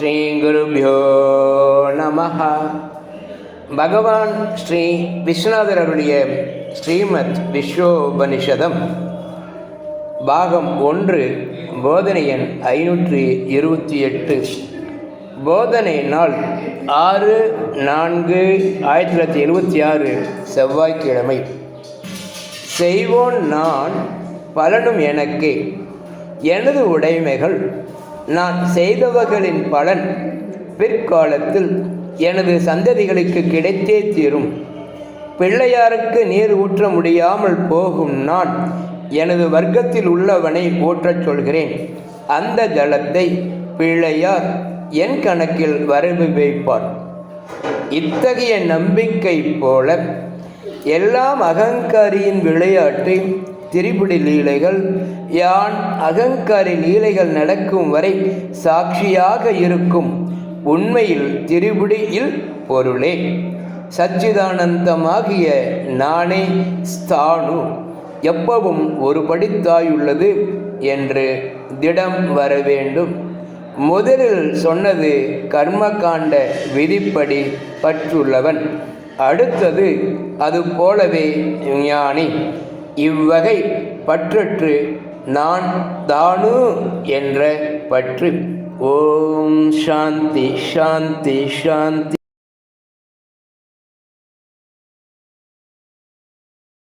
ஸ்ரீகுருபியோ நமஹா. பகவான் ஸ்ரீ விஸ்வநாதர் அருளிய ஸ்ரீமத் விஸ்வோபனிஷதம் பாகம் ஒன்று போதனை எண் ஐநூற்றி இருபத்தி எட்டு. போதனை நாள் ஆறு நான்கு ஆயிரத்தி தொள்ளாயிரத்தி எழுபத்தி ஆறு செவ்வாய்க்கிழமை. செய்வோன் நான் பலனும் எனக்கு எனது உடைமைகள் நான் செய்தவர்களின் பலன் பிற்காலத்தில் எனது சந்ததிகளுக்கு கிடைத்தே தீரும். பிள்ளையாருக்கு நீர் ஊற்ற முடியாமல் போகும் நான் எனது வர்க்கத்தில் உள்ளவனை ஊற்றச் சொல்கிறேன். அந்த ஜலத்தை பிள்ளையார் என் கணக்கில் வரவு வைப்பார். இத்தகைய நம்பிக்கை போல எல்லாம் அகங்காரியின் விளையாட்டு திரிபுடி லீலைகள் யான் அகங்காரி லீலைகள் நடக்கும் வரை சாட்சியாக இருக்கும். உண்மையில் திரிபுடியில் பொருளே. சச்சிதானந்தமாகிய நானே ஸ்தானு. எப்பவும் ஒரு படித்தாயுள்ளது என்று திடம் வர வேண்டும். முதலில் சொன்னது கர்மகாண்ட விதிப்படி பற்றுள்ளவன். அடுத்தது அது போலவே ஞானி. இவ்வகை பற்றற்று நான் தானு என்ற பற்று. ஓம் சாந்தி சாந்தி சாந்தி.